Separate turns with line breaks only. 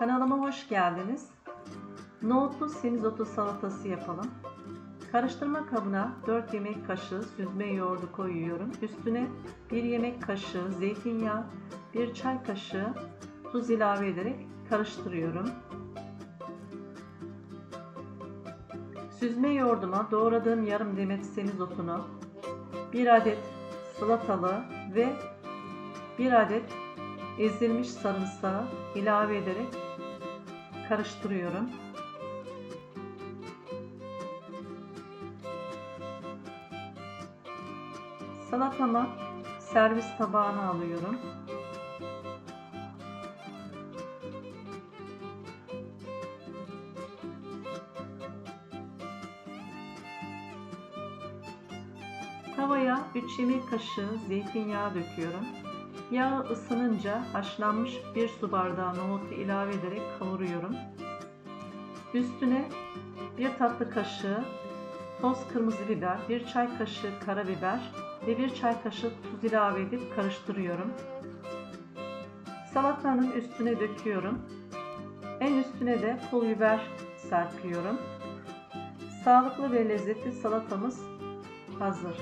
Kanalıma hoş geldiniz. Nohutlu semizotu salatası yapalım. Karıştırma kabına 4 yemek kaşığı süzme yoğurdu koyuyorum. Üstüne 1 yemek kaşığı zeytinyağı, 1 çay kaşığı tuz ilave ederek karıştırıyorum. Süzme yoğurduma doğradığım yarım demet semizotunu, 1 adet salatalı ve 1 adet ezilmiş sarımsağı ilave ederek karıştırıyorum. Salatama servis tabağına alıyorum. Tavaya 3 yemek kaşığı zeytinyağı döküyorum. Yağ ısınınca haşlanmış 1 su bardağı nohutu ilave ederek kavuruyorum. Üstüne 1 tatlı kaşığı toz kırmızı biber, 1 çay kaşığı karabiber ve 1 çay kaşığı tuz ilave edip karıştırıyorum. Salatanın üstüne döküyorum. En üstüne de pul biber serpiyorum. Sağlıklı ve lezzetli salatamız hazır.